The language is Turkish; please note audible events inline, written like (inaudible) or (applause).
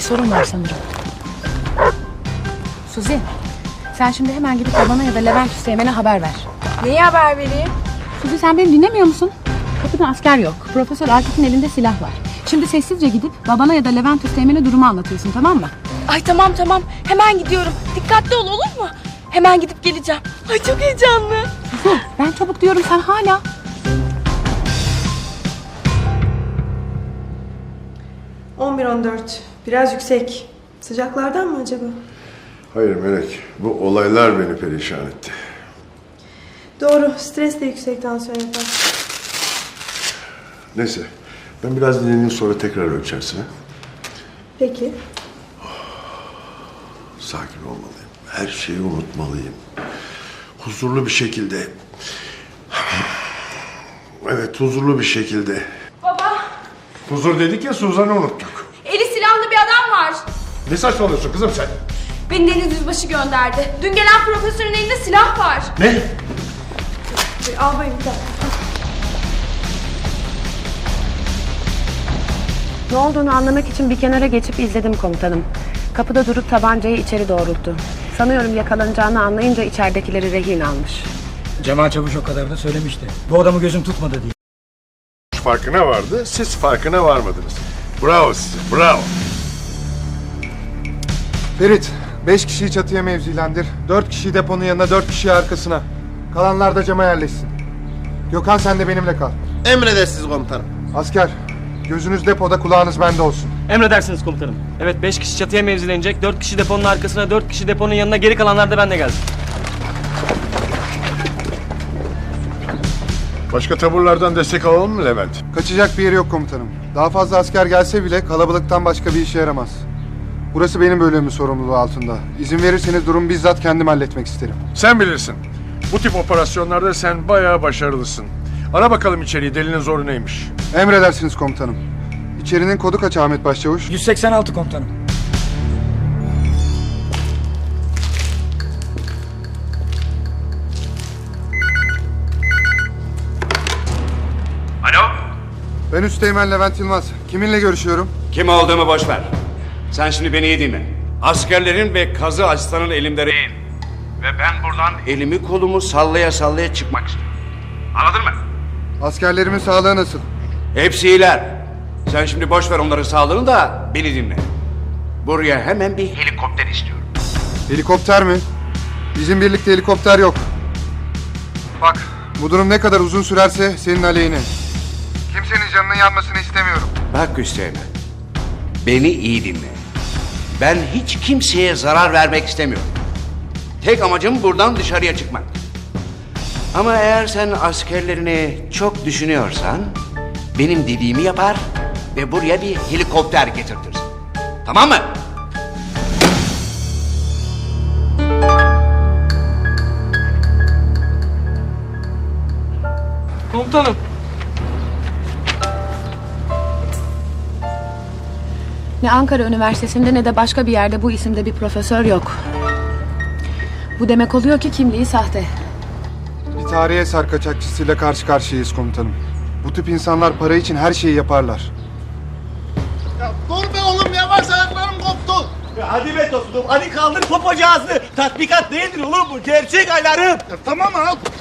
sorun var sanırım. Suzi, sen şimdi hemen gidip babana ya da Levent Üsteğmen'e haber ver. Neyi haber vereyim? Suzi sen beni dinlemiyor musun? Kapıda asker yok. Profesör Akif'in elinde silah var. Şimdi sessizce gidip babana ya da Levent Üsteğmen'e durumu anlatıyorsun tamam mı? Ay tamam tamam hemen gidiyorum. Dikkatli ol olur mu? Hemen gidip geleceğim. Ay çok heyecanlı. Suzi ben çabuk diyorum sen hala. ...11-14. Biraz yüksek. Sıcaklardan mı acaba? Hayır Melek, bu olaylar beni perişan etti. Doğru. Stres de yüksek tansiyon yapar. Neyse, ben biraz dinleneyim sonra tekrar ölçersin. ha? Peki. (sighs) Sakin olmalıyım. Her şeyi unutmalıyım. Huzurlu bir şekilde. (sighs) Evet, huzurlu bir şekilde. Huzur dedik ya, Suzan'ı unuttuk. eli silahlı bir adam var. Ne saçmalıyorsun kızım sen? Beni Deniz Yüzbaşı gönderdi. Dün gelen profesörün elinde silah var. Ne? Albayım bir dakika. Ne olduğunu anlamak için bir kenara geçip izledim komutanım. Kapıda durup tabancayı içeri doğrulttu. Sanıyorum yakalanacağını anlayınca içeridekileri rehin almış. Cemal Çavuş o kadar da söylemişti. Bu adamı gözüm tutmadı diye. Farkına vardı, siz farkına varmadınız. Bravo size, bravo. Ferit, beş kişiyi çatıya mevzilendir. Dört kişiyi deponun yanına, dört kişiyi arkasına. Kalanlar da cama yerleşsin. Gökhan sen de benimle kal. Emredersiniz komutanım. Asker, gözünüz depoda, kulağınız bende olsun. Emredersiniz komutanım. Evet 5 kişi çatıya mevzilenecek. 4 kişi deponun arkasına, 4 kişi deponun yanına, geri kalanlar da benimle gelsin. Başka taburlardan destek alalım mı Levent? Kaçacak bir yeri yok komutanım. Daha fazla asker gelse bile kalabalıktan başka bir işe yaramaz. Burası benim bölümümün sorumluluğu altında. İzin verirseniz durum bizzat kendim halletmek isterim. Sen bilirsin. Bu tip operasyonlarda sen bayağı başarılısın. Ara bakalım içeriği, delinin zoru neymiş? Emredersiniz komutanım. İçerinin kodu kaç Ahmet Başçavuş? 186 komutanım. Ben Üsteğmen Levent Yılmaz. Kiminle görüşüyorum? Kim olduğumu boş ver. Sen şimdi beni iyi dinle. Askerlerin ve kazı aslanın elimde rehin. Ve ben buradan elimi kolumu sallaya sallaya çıkmak istiyorum. Anladın mı? Askerlerimin sağlığı nasıl? Hepsi iyiler. Sen şimdi boş ver onların sağlığını da beni dinle. Buraya hemen bir helikopter istiyorum. Helikopter mi? Bizim birlikte helikopter yok. Bak, bu durum ne kadar uzun sürerse senin aleyhine. Kimsenin canının yanmasını istemiyorum. Bak Hüseyin. Beni iyi dinle. Ben hiç kimseye zarar vermek istemiyorum. Tek amacım buradan dışarıya çıkmak. Ama eğer sen askerlerini çok düşünüyorsan... ...benim dediğimi yapar ve buraya bir helikopter getirtirsin. Tamam mı? Komutanım. Ne Ankara Üniversitesi'nde ne de başka bir yerde bu isimde bir profesör yok. Bu demek oluyor ki kimliği sahte. Bir tarihi eser kaçakçısıyla karşı karşıyayız komutanım. Bu tip insanlar para için her şeyi yaparlar. Ya dur be oğlum yavaş ayaklarım koptu. Hadi be dostum, hadi kaldır popocağızı. Tatbikat değildir oğlum bu, gerçek alarm. Ya tamam al.